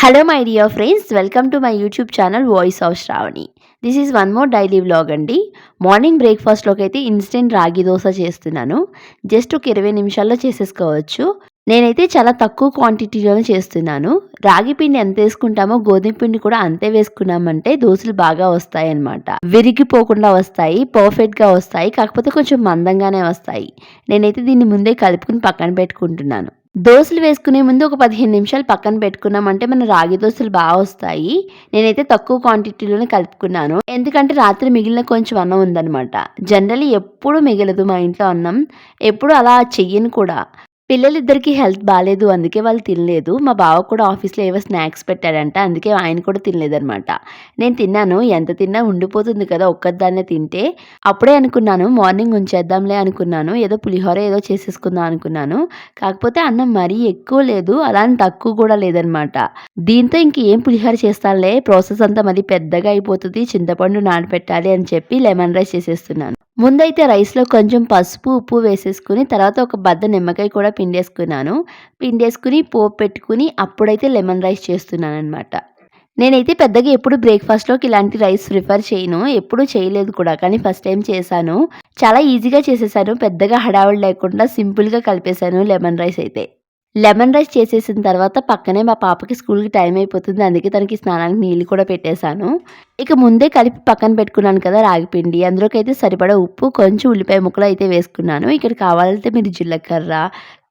Hello my dear friends welcome to my YouTube channel voice of Shravani this is one more daily vlog అండి. Morning బ్రేక్ఫాస్ట్లోకి అయితే instant రాగి దోశ చేస్తున్నాను. Just ఒక ఇరవై నిమిషాల్లో చేసేసుకోవచ్చు. నేనైతే చాలా తక్కువ క్వాంటిటీలోనే చేస్తున్నాను. రాగి పిండి ఎంత వేసుకుంటామో గోధుమ పిండి కూడా అంతే వేసుకున్నామంటే దోశలు బాగా వస్తాయి విరిగిపోకుండా వస్తాయి పర్ఫెక్ట్గా వస్తాయి కాకపోతే కొంచెం మందంగానే వస్తాయి. నేనైతే దీన్ని ముందే కలుపుకుని పక్కన పెట్టుకుంటున్నాను. దోసలు వేసుకునే ముందు ఒక పదిహేను నిమిషాలు పక్కన పెట్టుకున్నామంటే మన రాగి దోశలు బాగా వస్తాయి. నేనైతే తక్కువ క్వాంటిటీలోనే కలుపుకున్నాను. ఎందుకంటే రాత్రి మిగిలిన కొంచెం అన్నం ఉందనమాట జనరల్లీ ఎప్పుడు మిగలదు మా ఇంట్లో అన్నం. ఎప్పుడు అలా చెయ్యను కూడా. పిల్లలిద్దరికీ హెల్త్ బాగాలేదు అందుకే వాళ్ళు తినలేదు. మా బావ కూడా ఆఫీస్లో ఏవో స్నాక్స్ పెట్టాడంట అందుకే ఆయన కూడా తినలేదనమాట నేను తిన్నాను ఎంత తిన్నా ఉండిపోతుంది కదా ఒక్కదాన్నే తింటే. అప్పుడే అనుకున్నాను మార్నింగ్ ఉంచేద్దాంలే అనుకున్నాను ఏదో పులిహోర ఏదో చేసేసుకుందాం అనుకున్నాను. కాకపోతే అన్నం మరీ ఎక్కువ లేదు అలా అని తక్కువ కూడా లేదనమాట దీంతో ఇంక ఏం పులిహోర చేస్తానులే ప్రాసెస్ అంతా మరీ పెద్దగా అయిపోతుంది చింతపండు నానబెట్టాలి అని చెప్పి లెమన్ రైస్ చేసేస్తున్నాను. ముందైతే రైస్లో కొంచెం పసుపు ఉప్పు వేసేసుకుని తర్వాత ఒక బద్ద నిమ్మకాయ కూడా పిండేసుకున్నాను. పిండేసుకుని పోపు పెట్టుకుని అప్పుడైతే లెమన్ రైస్ చేస్తున్నాను అనమాట నేనైతే పెద్దగా ఎప్పుడు బ్రేక్ఫాస్ట్లోకి ఇలాంటి రైస్ ప్రిఫర్ చేయను. ఎప్పుడు చేయలేదు కూడా కానీ ఫస్ట్ టైం చేశాను. చాలా ఈజీగా చేసేసాను. పెద్దగా హడావుడి లేకుండా సింపుల్గా కలిపేశాను లెమన్ రైస్ అయితే. లెమన్ రైస్ చేసేసిన తర్వాత పక్కనే మా పాపకి స్కూల్కి టైం అయిపోతుంది. అందుకే తనకి స్నానానికి నీళ్ళు కూడా పెట్టేశాను. ఇక ముందే కలిపి పక్కన పెట్టుకున్నాను కదా రాగిపిండి అందులోకైతే సరిపడా ఉప్పు కొంచెం ఉల్లిపాయ ముక్కలు అయితే వేసుకున్నాను. ఇక్కడ కావాలంటే మీరు జీలకర్ర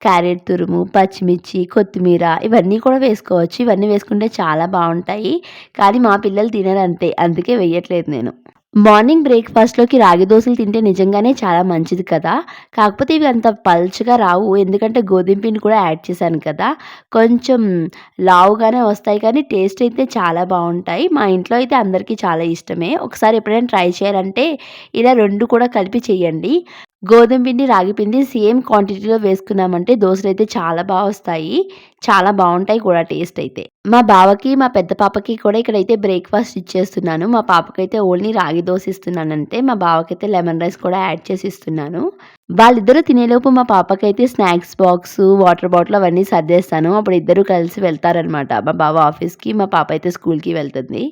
క్యారెట్ తురుము పచ్చిమిర్చి కొత్తిమీర ఇవన్నీ కూడా వేసుకోవచ్చు. ఇవన్నీ వేసుకుంటే చాలా బాగుంటాయి. కానీ మా పిల్లలు తినరంతే అందుకే వేయట్లేదు నేను. మార్నింగ్ బ్రేక్ఫాస్ట్లోకి రాగి దోశలు తింటే నిజంగానే చాలా మంచిది కదా? కాకపోతే ఇవి అంత పల్చగా రావు. ఎందుకంటే గోధుమ పిండి కూడా యాడ్ చేశాను కదా. కొంచెం లావుగానే వస్తాయి కానీ టేస్ట్ అయితే చాలా బాగుంటాయి. మా ఇంట్లో అయితే అందరికీ చాలా ఇష్టమే. ఒకసారి ఎప్పుడైనా ట్రై చేయాలంటే ఇలా రెండు కూడా కలిపి చేయండి. గోధుమ పిండి రాగి పిండి సేమ్ క్వాంటిటీలో వేసుకున్నామంటే దోశలు అయితే చాలా బాగా వస్తాయి. చాలా బాగుంటాయి కూడా టేస్ట్ అయితే. మా బావకి మా పెద్ద పాపకి కూడా ఇక్కడైతే బ్రేక్ఫాస్ట్ ఇచ్చేస్తున్నాను. మా పాపకైతే ఓన్లీ రాగి దోశ ఇస్తున్నానంటే మా బావకైతే లెమన్ రైస్ కూడా యాడ్ చేసి ఇస్తున్నాను. వాళ్ళిద్దరూ తినేలోపు మా పాపకైతే స్నాక్స్ బాక్స్ వాటర్ బాటిల్ అవన్నీ సర్దేస్తాను. అప్పుడు ఇద్దరు కలిసి వెళ్తారనమాట మా బావ ఆఫీస్కి మా పాప అయితే స్కూల్కి వెళ్తుంది.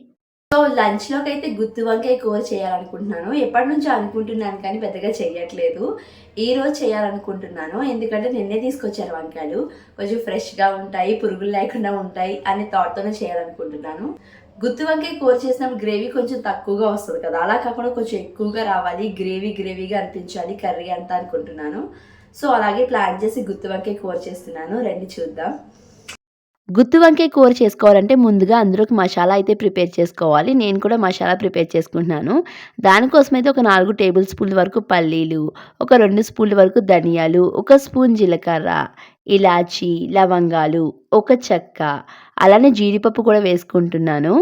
సో లంచ్లోకి అయితే గుత్తి వంకాయ కూర చేయాలనుకుంటున్నాను. ఎప్పటి నుంచో అనుకుంటున్నాను కానీ పెద్దగా చేయట్లేదు ఈ రోజు చేయాలనుకుంటున్నాను. ఎందుకంటే నిన్నే తీసుకొచ్చారు వంకాయలు. కొంచెం ఫ్రెష్గా ఉంటాయి పురుగులు లేకుండా ఉంటాయి అనే థాట్తోనే చేయాలనుకుంటున్నాను. గుత్తి వంకాయ కూర చేసినప్పుడు గ్రేవీ కొంచెం తక్కువగా వస్తుంది కదా. అలా కాకుండా కొంచెం ఎక్కువగా రావాలి గ్రేవీ గ్రేవీగా అనిపించాలి కర్రీ అంతా అనుకుంటున్నాను. సో అలాగే ప్లాన్ చేసి గుత్తి వంకాయ కూర చేస్తున్నాను. రండి చూద్దాం. గుత్తి వంకాయ కూర చేసుకోవాలంటే ముందుగా అందులోకి మసాలా అయితే ప్రిపేర్ చేసుకోవాలి. నేను కూడా మసాలా ప్రిపేర్ చేసుకుంటున్నాను. దానికోసం అయితే ఒక నాలుగు టేబుల్ స్పూన్ల వరకు పల్లీలు ఒక రెండు స్పూన్ల వరకు ధనియాలు ఒక స్పూన్ జీలకర్ర ఇలాచి లవంగాలు ఒక చెక్క అలానే జీడిపప్పు కూడా వేసుకుంటున్నాను.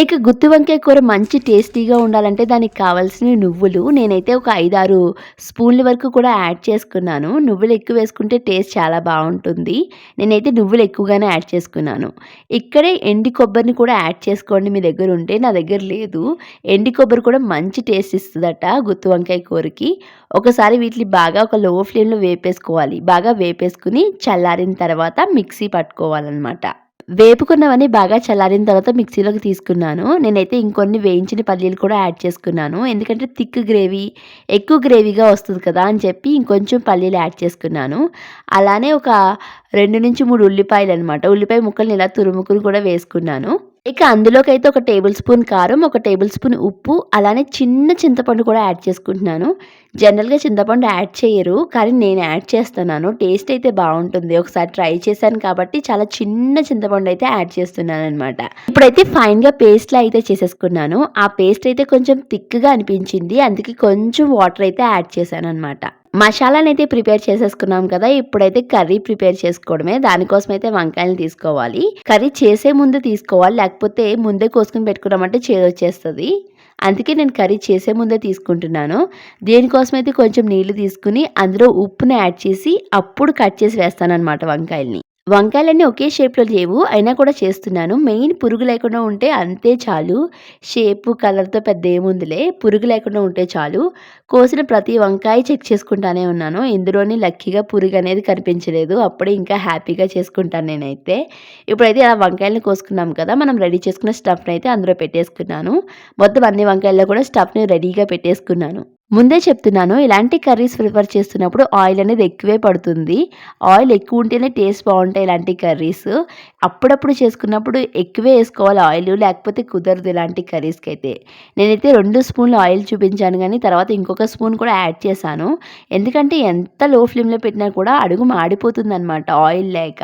ఇక గుత్తి వంకాయ కూర మంచి టేస్టీగా ఉండాలంటే దానికి కావాల్సిన నువ్వులు నేనైతే ఒక ఐదారు స్పూన్ల వరకు కూడా యాడ్ చేసుకున్నాను. నువ్వులు ఎక్కువ వేసుకుంటే టేస్ట్ చాలా బాగుంటుంది. నేనైతే నువ్వులు ఎక్కువగానే యాడ్ చేసుకున్నాను. ఇక్కడే ఎండి కొబ్బరిని కూడా యాడ్ చేసుకోండి మీ దగ్గర ఉంటే నా దగ్గర లేదు. ఎండి కొబ్బరి కూడా మంచి టేస్ట్ ఇస్తుందట గుత్తి వంకాయ కూరకి. ఒకసారి వీటిని బాగా ఒక లో ఫ్లేమ్లో వేపేసుకోవాలి. బాగా వేపేసుకుని చల్లారిన తర్వాత మిక్సీ పట్టుకోవాలన్నమాట. వేపుకున్నవన్నీ బాగా చల్లారిన తర్వాత మిక్సీలోకి తీసుకున్నాను. నేనైతే ఇంకొన్ని వేయించిన పల్లీలు కూడా యాడ్ చేసుకున్నాను. ఎందుకంటే థిక్ గ్రేవీ ఎక్కువ గ్రేవీగా వస్తుంది కదా అని చెప్పి ఇంకొంచెం పల్లీలు యాడ్ చేసుకున్నాను. అలానే ఒక రెండు నుంచి మూడు ఉల్లిపాయలు అనమాట ఉల్లిపాయ ముక్కల్ని ఇలా తురుముకుని కూడా వేసుకున్నాను. ఇక అందులోకి అయితే ఒక టేబుల్ స్పూన్ కారం ఒక టేబుల్ స్పూన్ ఉప్పు అలానే చిన్న చింతపండు కూడా యాడ్ చేసుకుంటున్నాను. జనరల్గా చింతపండు యాడ్ చేయరు కానీ నేను యాడ్ చేస్తున్నాను. టేస్ట్ అయితే బాగుంటుంది. ఒకసారి ట్రై చేశాను కాబట్టి చాలా చిన్న చింతపండు అయితే యాడ్ చేస్తున్నాను అనమాట ఇప్పుడైతే ఫైన్గా పేస్ట్లా అయితే చేసేసుకున్నాను. ఆ పేస్ట్ అయితే కొంచెం థిక్గా అనిపించింది. అందుకే కొంచెం వాటర్ అయితే యాడ్ చేశాను అనమాట మసాలాని అయితే ప్రిపేర్ చేసేసుకున్నాం కదా ఇప్పుడైతే కర్రీ ప్రిపేర్ చేసుకోవడమే. దానికోసం అయితే వంకాయలు తీసుకోవాలి. కర్రీ చేసే ముందు తీసుకోవాలి లేకపోతే ముందే కోసుకుని పెట్టుకున్నామంటే చేదొచ్చేస్తుంది. అందుకే నేను కర్రీ చేసే ముందే తీసుకుంటున్నాను. దేనికోసం అయితే కొంచెం నీళ్ళు తీసుకుని అందులో ఉప్పుని యాడ్ చేసి అప్పుడు కట్ చేసి వేస్తాను అనమాట వంకాయల్ని. వంకాయలన్నీ ఒకే షేప్‌లో లేవు. అయినా కూడా చేస్తున్నాను. మెయిన్ పురుగు లేకుండా ఉంటే అంతే చాలు. షేపు, కలర్‌తో పెద్ద ఏముందిలే. పురుగు లేకుండా ఉంటే చాలు. కోసిన ప్రతి వంకాయ చెక్ చేసుకుంటానే ఉన్నాను. ఇందులోని లక్కీగా పురుగనేది కనిపించలేదు. అప్పుడే ఇంకా హ్యాపీగా చేసుకుంటాను నేనైతే. ఇప్పుడైతే ఆ వంకాయలను కోసుకున్నాం కదా! మనం రెడీ చేసుకున్న స్టఫ్ని అయితే అందులో పెట్టేసుకున్నాను. మొత్తం అన్ని వంకాయల్లో కూడా స్టఫ్‌ని రెడీగా పెట్టేసుకున్నాను. ముందే చెప్తున్నాను. ఇలాంటి కర్రీస్ ప్రిఫర్ చేస్తున్నప్పుడు ఆయిల్ అనేది ఎక్కువే పడుతుంది. ఆయిల్ ఎక్కువ ఉంటేనే టేస్ట్ బాగుంటాయి ఇలాంటి కర్రీస్. అప్పుడప్పుడు చేసుకున్నప్పుడు ఎక్కువే వేసుకోవాలి ఆయిల్ లేకపోతే కుదరదు ఇలాంటి కర్రీస్కి అయితే నేనైతే రెండు స్పూన్‌లు ఆయిల్ చూపించాను కానీ తర్వాత ఇంకొక స్పూన్ కూడా యాడ్ చేశాను. ఎందుకంటే ఎంత లో ఫ్లేమ్‌లో పెట్టినా కూడా అడుగు మాడిపోతుందనమాట ఆయిల్ లేక.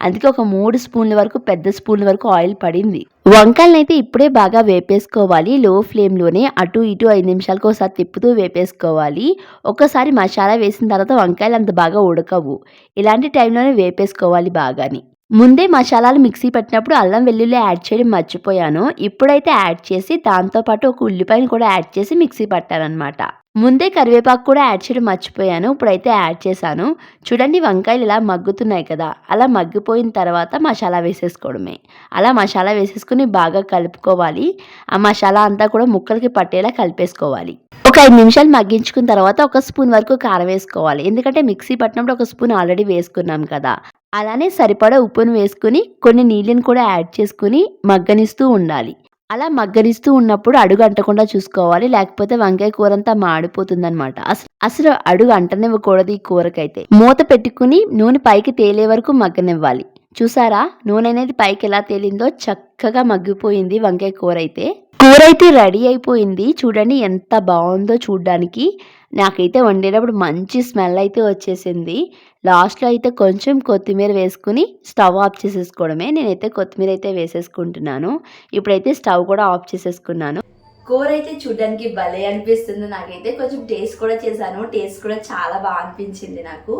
అందుకే ఒక మూడు స్పూన్‌ల వరకు పెద్ద స్పూన్‌ల వరకు ఆయిల్ పడింది. వంకాయలనైతే ఇప్పుడే బాగా వేపేసుకోవాలి. లో ఫ్లేమ్‌లోనే అటు ఇటు ఐదు నిమిషాలకు ఒకసారి తిప్పుతూ వేపేసుకోవాలి. ఒక్కసారి మసాలా వేసిన తర్వాత వంకాయలు అంత బాగా ఉడకవు. ఇలాంటి టైంలోనే వేపేసుకోవాలి బాగాని. ముందే మసాలాలు మిక్సీ పట్టినప్పుడు అల్లం వెల్లుల్లి యాడ్ చేయడం మర్చిపోయాను. ఇప్పుడైతే యాడ్ చేసి దాంతో పాటు ఒక ఉల్లిపాయను కూడా యాడ్ చేసి మిక్సీ పట్టాననమాట. ముందే కరివేపాకు కూడా యాడ్ చేయడం మర్చిపోయాను. ఇప్పుడైతే యాడ్ చేశాను. చూడండి వంకాయలు ఇలా మగ్గుతున్నాయి కదా! అలా మగ్గిపోయిన తర్వాత మసాలా వేసేసుకోవడమే. అలా మసాలా వేసేసుకుని బాగా కలుపుకోవాలి. ఆ మసాలా అంతా కూడా ముక్కలకి పట్టేలా కలిపేసుకోవాలి. ఒక ఐదు నిమిషాలు మగ్గించుకున్న తర్వాత ఒక స్పూన్ వరకు కారం వేసుకోవాలి. ఎందుకంటే మిక్సీ పట్టినప్పుడు ఒక స్పూన్ ఆల్రెడీ వేసుకున్నాం కదా! అలానే సరిపడా ఉప్పును వేసుకుని కొన్ని నీళ్ళని కూడా యాడ్ చేసుకుని మగ్గనిస్తూ ఉండాలి. అలా మగ్గరిస్తూ ఉన్నప్పుడు అడుగు అంటకుండా చూసుకోవాలి. లేకపోతే వంకాయ కూర అంతా మాడిపోతుందనమాట. అసలు అసలు అడుగు అంటనివ్వకూడదు ఈ కూరకైతే. మూత పెట్టుకుని నూనె పైకి తేలే వరకు మగ్గనివ్వాలి. చూసారా? నూనె అనేది పైకి ఎలా తేలిందో చక్కగా మగ్గిపోయింది వంకాయ కూర అయితే కూర అయితే రెడీ అయిపోయింది. చూడండి ఎంత బాగుందో చూడడానికి నాకైతే వండేటప్పుడు మంచి స్మెల్ అయితే వచ్చేసింది. లాస్ట్‌లో అయితే కొంచెం కొత్తిమీర వేసుకుని స్టవ్ ఆఫ్ చేసేసుకోవడమే. నేనైతే కొత్తిమీర అయితే వేసేసుకుంటున్నాను. ఇప్పుడైతే స్టవ్ కూడా ఆఫ్ చేసేసుకున్నాను. కూర అయితే చూడడానికి భలే అనిపిస్తుంది నాకైతే. కొంచెం టేస్ట్ కూడా చేశాను. టేస్ట్ కూడా చాలా బాగా అనిపించింది నాకు.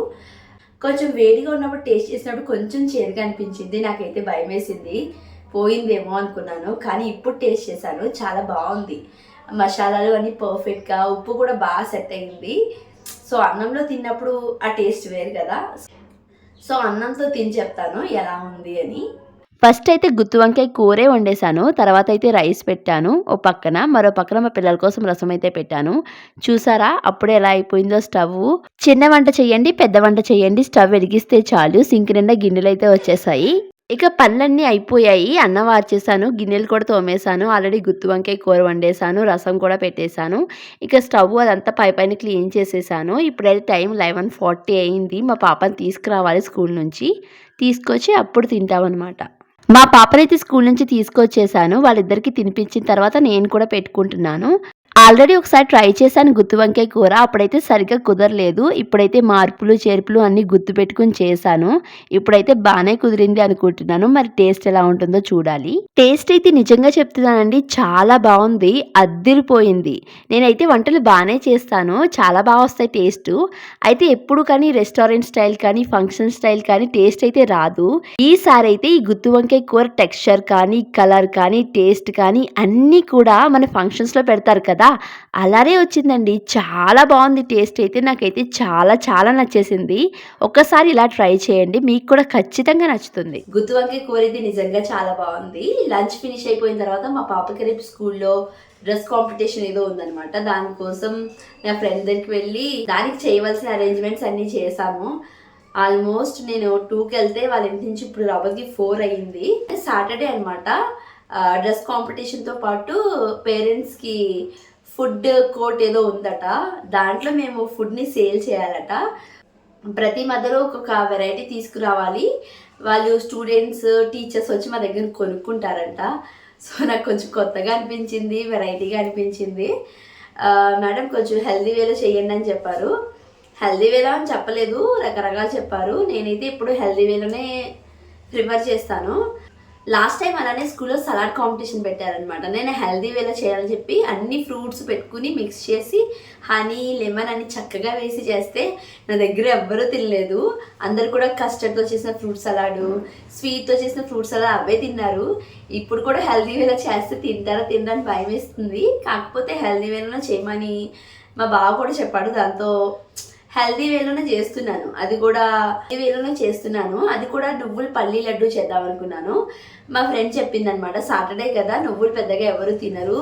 కొంచెం వేడిగా ఉన్నప్పుడు టేస్ట్ చేసినప్పుడు కొంచెం చేదుగా అనిపించింది. నాకైతే భయం వేసింది పోయిందేమో అనుకున్నాను. కానీ ఇప్పుడు టేస్ట్ చేశాను. చాలా బాగుంది మసాలాలు అన్నీ పర్ఫెక్ట్‌గా ఉప్పు కూడా బాగా సెట్ అయింది. సో, అన్నంలో తిన్నప్పుడు ఆ టేస్ట్ వేరు కదా! సో, అన్నంతో తిని చెప్తాను ఎలా ఉంది అని. ఫస్ట్ అయితే గుత్తి వంకాయ కూరే వండేశాను. తర్వాత అయితే రైస్ పెట్టాను ఓ పక్కన. మరో పక్కన మా పిల్లల కోసం రసం అయితే పెట్టాను. చూసారా? అప్పుడే ఎలా అయిపోయిందో స్టవ్ చిన్న వంట చేయండి, పెద్ద వంట చేయండి స్టవ్ వెలిగిస్తే చాలు సింక్ నిండా గిన్నెలు అయితే వచ్చేసాయి. ఇక పనులన్నీ అయిపోయాయి. అన్నం వార్చేసాను గిన్నెలు కూడా తోమేశాను. ఆల్రెడీ గుత్తి వంకాయ కూర వండేశాను. రసం కూడా పెట్టేశాను. ఇక స్టవ్ అదంతా పైపైన క్లీన్ చేసేసాను ఇప్పుడైతే టైం 11:40 అయింది. మా పాపని తీసుకురావాలి స్కూల్ నుంచి. తీసుకొచ్చి అప్పుడు తింటామన్నమాట మా పాపనైతే స్కూల్ నుంచి తీసుకొచ్చేసాను వాళ్ళిద్దరికీ తినిపించిన తర్వాత నేను కూడా పెట్టుకుంటున్నాను. ఆల్రెడీ ఒకసారి ట్రై చేశాను గుత్తి వంకాయ కూర. అప్పుడైతే సరిగ్గా కుదరలేదు. ఇప్పుడైతే మార్పులు, చేర్పులు అన్నీ గుర్తుపెట్టుకొని చేశాను. ఇప్పుడైతే బాగానే కుదిరింది అనుకుంటున్నాను. మరి టేస్ట్ ఎలా ఉంటుందో చూడాలి. టేస్ట్ అయితే నిజంగా చెప్తున్నానండి చాలా బాగుంది అద్దిరిపోయింది. నేనైతే వంటలు బాగానే చేస్తాను. చాలా బాగా వస్తాయి టేస్టు. అయితే ఎప్పుడు కానీ రెస్టారెంట్ స్టైల్ కానీ, ఫంక్షన్ స్టైల్ కానీ టేస్ట్ అయితే రాదు. ఈసారి అయితే ఈ గుత్తి వంకాయ కూర టెక్స్చర్ కానీ, కలర్ కానీ, టేస్ట్ కానీ అన్నీ కూడా మన ఫంక్షన్స్‌లో పెడతారు కదా! అలానే వచ్చిందండి. చాలా బాగుంది టేస్ట్ అయితే. నాకైతే చాలా చాలా నచ్చేసింది. ఒక్కసారి ఇలా ట్రై చేయండి. మీకు కూడా ఖచ్చితంగా నచ్చుతుంది. గుత్తి వంకాయ నిజంగా చాలా బాగుంది లంచ్ ఫినిష్ అయిపోయిన తర్వాత మా పాపకి రేపు స్కూల్‌లో డ్రెస్ కాంపిటీషన్ ఏదో ఉందనమాట. దానికోసం నా ఫ్రెండ్ దగ్గరికి వెళ్ళి దానికి చేయవలసిన అరేంజ్‌మెంట్స్ అన్నీ చేశాము. ఆల్మోస్ట్ నేను 2కెళ్తే వాళ్ళ ఇంటి నుంచి ఇప్పుడు అవ్వకి 4 అయింది. సాటర్డే అనమాట. డ్రెస్ కాంపిటీషన్‌తో పాటు పేరెంట్స్‌కి ఫుడ్ కోర్ట్ ఏదో ఉందట. దాంట్లో మేము ఫుడ్‌ని సేల్ చేయాలట. ప్రతి మధ్యలో ఒక్కొక్క వెరైటీ తీసుకురావాలి. వాళ్ళు స్టూడెంట్స్, టీచర్స్ వచ్చి మా దగ్గర కొనుక్కుంటారంట. సో, నాకు కొంచెం కొత్తగా అనిపించింది. వెరైటీగా అనిపించింది. మేడం కొంచెం హెల్దీ వేలో చేయండి అని చెప్పారు. హెల్దీ వేలో అని చెప్పలేదు. రకరకాలు చెప్పారు. నేనైతే ఇప్పుడు హెల్దీ వేలోనే ప్రిఫర్ చేస్తాను. లాస్ట్ టైం అలానే స్కూల్‌లో సలాడ్ కాంపిటీషన్ పెట్టారనమాట. నేను హెల్దీ వేలో చేయాలని చెప్పి అన్ని ఫ్రూట్స్ పెట్టుకుని మిక్స్ చేసి హనీ, లెమన్ అని చక్కగా వేసి చేస్తే నా దగ్గర ఎవ్వరూ తినలేదు. అందరు కూడా కస్టర్డ్‌తో చేసిన ఫ్రూట్ సలాడు, స్వీట్‌తో చేసిన ఫ్రూట్ సలాడ్ అవే తిన్నారు. ఇప్పుడు కూడా హెల్దీ వేలో చేస్తే తింటారా తినడానికి భయం భయమేస్తుంది. కాకపోతే హెల్దీ వేలోనే చేయమని మా బావ కూడా చెప్పాడు. దాంతో హెల్దీ వేలోనే చేస్తున్నాను. అది కూడా హెల్దీ వేలోనే చేస్తున్నాను. అది కూడా నువ్వులు పల్లి లడ్డు చేద్దాం అనుకున్నాను. మా ఫ్రెండ్ చెప్పింది అనమాట సాటర్డే కదా నువ్వులు పెద్దగా ఎవరు తినరు.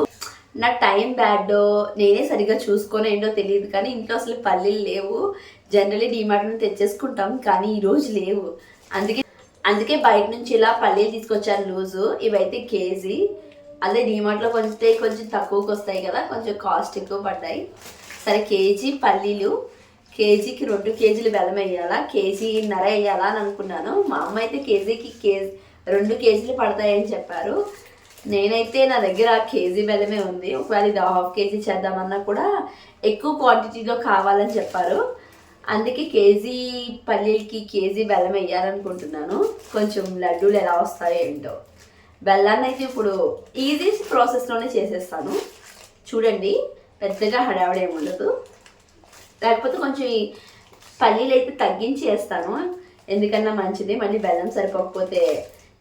నా టైం బ్యాడ్ నేనే సరిగా చూసుకొని ఏంటో తెలియదు. కానీ ఇంట్లో అసలు పల్లీలు లేవు. జనరలీ డిమార్ట్ నుంచి తెచ్చేసుకుంటాం కానీ ఈరోజు లేవు. అందుకే అందుకే బయట నుంచి ఇలా పల్లీలు తీసుకొచ్చాను లూజు. ఇవైతే కేజీ. అదే డిమార్ట్లో కొంచెం కొంచెం తక్కువకి వస్తాయి కదా కొంచెం కాస్ట్ ఎక్కువ పడ్డాయి. సరే కేజీ పల్లీలు. కేజీకి రెండు కేజీలు బెల్లం వేయాలా? కేజీన్నర వేయాలా అని అనుకున్నాను. మా అమ్మ అయితే కేజీకి కేజీ రెండు కేజీలు పడతాయని చెప్పారు. నేనైతే నా దగ్గర కేజీ బెల్లమే ఉంది. ఒకవేళ ఇది హాఫ్ కేజీ చేద్దామన్నా కూడా ఎక్కువ క్వాంటిటీలో కావాలని చెప్పారు. అందుకే కేజీ పల్లీలకి కేజీ బెల్లం వేయాలనుకుంటున్నాను. కొంచెం లడ్డూలు ఎలా వస్తాయో ఏంటో. బెల్లాన్ని అయితే ఇప్పుడు ఈజీ ప్రాసెస్లోనే చేసేస్తాను. చూడండి పెద్దగా హడావిడి ఏమి ఉండదు. లేకపోతే కొంచెం ఈ పల్లీలు అయితే తగ్గించి వేస్తాను ఎందుకన్నా మంచిది మళ్ళీ బెల్లం సరిపోకపోతే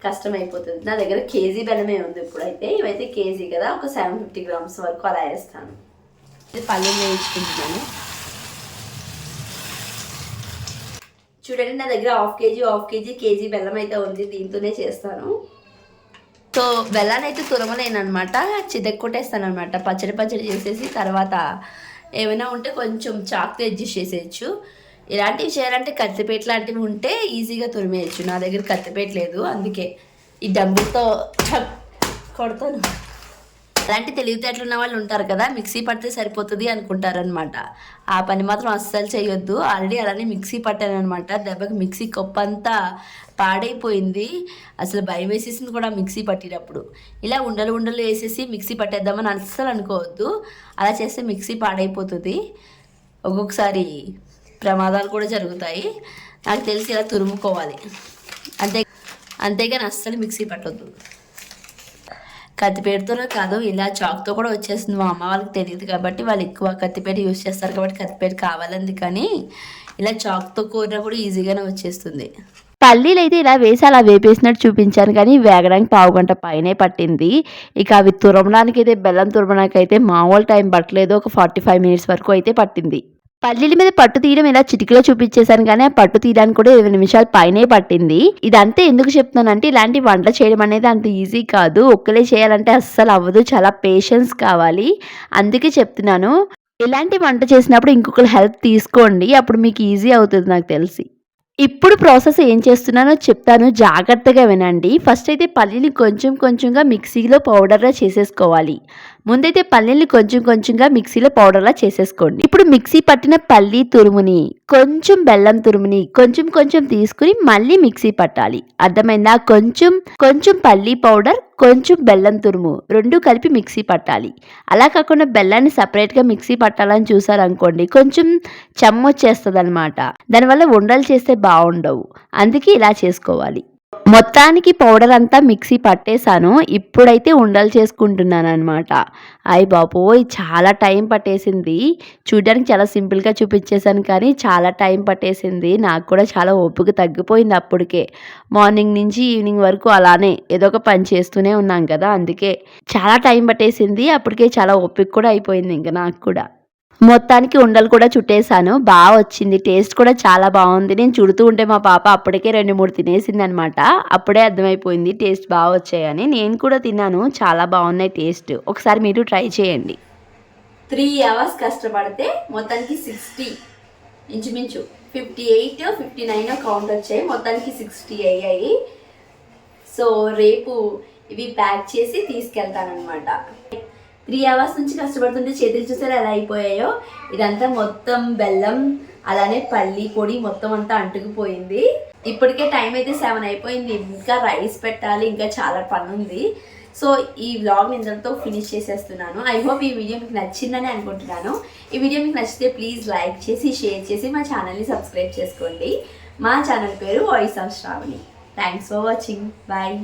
కష్టం అయిపోతుంది నా దగ్గర కేజీ బెల్లమే ఉంది ఇప్పుడైతే. ఇవైతే కేజీ కదా ఒక సెవెన్ ఫిఫ్టీ గ్రామ్స్ వరకు అలా వేస్తాను. ఇది పల్లీలు వేయించుకుంటున్నాను. చూడండి నా దగ్గర half KG half KG KG బెల్లం అయితే ఉంది. దీంతోనే చేస్తాను. సో బెల్లాన్ని అయితే తురమలేను అనమాట చిదక్కొట్టేస్తాను అనమాట పచ్చడి పచ్చడి చేసేసి తర్వాత ఏమైనా ఉంటే కొంచెం చాక్తో అడ్జస్ట్ చేసేయచ్చు. ఇలాంటివి చేయాలంటే కత్తిపేట లాంటివి ఉంటే ఈజీగా తురిమేయచ్చు. నా దగ్గర కత్తిపేట లేదు అందుకే ఈ డబ్బులతో కొడతాను. అలాంటి తెలివితేటలు ఉన్న వాళ్ళు ఉంటారు కదా మిక్సీ పడితే సరిపోతుంది అనుకుంటారనమాట ఆ పని మాత్రం అస్సలు చేయొద్దు. ఆల్రెడీ అలానే మిక్సీ పట్టాను అనమాట దెబ్బకి మిక్సీ కొప్పంతా పాడైపోయింది. అసలు భయం వేసేసింది కూడా మిక్సీ పట్టినప్పుడు. ఇలా ఉండలు ఉండలు వేసేసి మిక్సీ పట్టేద్దామని అస్సలు అనుకోవద్దు. అలా చేస్తే మిక్సీ పాడైపోతుంది. ఒక్కొక్కసారి ప్రమాదాలు కూడా జరుగుతాయి. నాకు తెలిసి ఇలా తురుముకోవాలి. అంతే అంతేగాని అస్సలు మిక్సీ పట్టొద్దు. కత్తిపేటతోనే కాదు ఇలా చాక్తో కూడా వచ్చేస్తుంది. మా అమ్మ వాళ్ళకి తెలియదు కాబట్టి వాళ్ళు ఎక్కువ కత్తిపేట యూస్ చేస్తారు కాబట్టి కత్తిపేట కావాలంది కానీ ఇలా చాక్తో కూర కూడా ఈజీగానే వచ్చేస్తుంది. పల్లీలు అయితే ఇలా వేసి అలా వేపేసినట్టు చూపించాను కానీ వేగడానికి పావు గంట పైనే పట్టింది. ఇక అవి తురమడానికి అయితే బెల్లం తురమడానికి అయితే మామూలు టైం పట్టలేదు. ఒక ఫార్టీ ఫైవ్ మినిట్స్ వరకు అయితే పట్టింది. పల్లీల మీద పట్టు తీయడం ఇలా చిటికలో చూపించేశాను కానీ ఆ పట్టు తీయడానికి కూడా ఇరవై నిమిషాలు పైనే పట్టింది. ఇదంతా ఎందుకు చెప్తున్నానంటే ఇలాంటి వంట చేయడం అనేది అంత ఈజీ కాదు. ఒక్కలే చేయాలంటే అస్సలు అవ్వదు. చాలా పేషెన్స్ కావాలి. అందుకే చెప్తున్నాను. ఇలాంటి వంట చేసినప్పుడు ఇంకొకరు హెల్ప్ తీసుకోండి. అప్పుడు మీకు ఈజీ అవుతుంది నాకు తెలిసి. ఇప్పుడు ప్రాసెస్ ఏం చేస్తున్నానో చెప్తాను. జాగ్రత్తగా వినండి. ఫస్ట్ అయితే పల్లీని కొంచెం కొంచెంగా మిక్సీలో పౌడర్గా చేసేసుకోవాలి. ముందైతే పల్లీలు కొంచెం కొంచెంగా మిక్సీలో పౌడర్లా చేసేసుకోండి. ఇప్పుడు మిక్సీ పట్టిన పల్లి తురుముని కొంచెం బెల్లం తురుముని కొంచెం కొంచెం తీసుకుని మళ్ళీ మిక్సీ పట్టాలి. అర్థమైందా? కొంచెం కొంచెం పల్లి పౌడర్ కొంచెం బెల్లం తురుము రెండు కలిపి మిక్సీ పట్టాలి. అలా కాకుండా బెల్లాన్ని సపరేట్గా మిక్సీ పట్టాలని చూసారనుకోండి కొంచెం చెమ్మొచ్చేస్తుంది అనమాట దానివల్ల ఉండలు చేస్తే బాగుండవు. అందుకే ఇలా చేసుకోవాలి. మొత్తానికి పౌడర్ అంతా మిక్సీ పట్టేశాను. ఇప్పుడైతే ఉండలు చేసుకుంటున్నాను అనమాట అయ్యి బాబోయ్ చాలా టైం పట్టేసింది. చూడడానికి చాలా సింపుల్గా చూపించేశాను కానీ చాలా టైం పట్టేసింది. నాకు కూడా చాలా ఓపిక తగ్గిపోయింది అప్పటికే. మార్నింగ్ నుంచి ఈవినింగ్ వరకు అలానే ఏదో ఒక పని చేస్తూనే ఉన్నాం కదా అందుకే. చాలా టైం పట్టేసింది. అప్పటికే చాలా ఓపిక కూడా అయిపోయింది ఇంకా నాకు కూడా. మొత్తానికి ఉండలు కూడా చుట్టేసాను బాగా వచ్చింది. టేస్ట్ కూడా చాలా బాగుంది. నేను చుడుతూ ఉంటే మా పాప అప్పటికే రెండు మూడు తినేసింది అనమాట అప్పుడే అర్థమైపోయింది టేస్ట్ బాగా వచ్చాయని. నేను కూడా తిన్నాను. చాలా బాగున్నాయి టేస్ట్. ఒకసారి మీరు ట్రై చేయండి. త్రీ అవర్స్ కష్టపడితే మొత్తానికి సిక్స్టీ. ఇంచుమించు fifty eight fifty nine count వచ్చాయి. మొత్తానికి సిక్స్టీ అయ్యాయి. సో రేపు ఇవి ప్యాక్ చేసి తీసుకెళ్తానమాట త్రీ అవర్స్ నుంచి కష్టపడుతుంటే చేతులు చూసారు ఎలా అయిపోయాయో? ఇదంతా మొత్తం బెల్లం అలానే పల్లి పొడి మొత్తం అంతా అంటుకుపోయింది. ఇప్పటికే టైం అయితే సెవెన్ అయిపోయింది. ఇంకా రైస్ పెట్టాలి ఇంకా చాలా పని ఉంది. సో ఈ వ్లాగ్ ఇంతటితో ఫినిష్ చేసేస్తున్నాను. ఐ హోప్ ఈ వీడియో మీకు నచ్చిందని అనుకుంటున్నాను. ఈ వీడియో మీకు నచ్చితే ప్లీజ్ లైక్ చేసి షేర్ చేసి మా ఛానల్ని సబ్స్క్రైబ్ చేసుకోండి. మా ఛానల్ పేరు voice of Shravani thanks for watching bye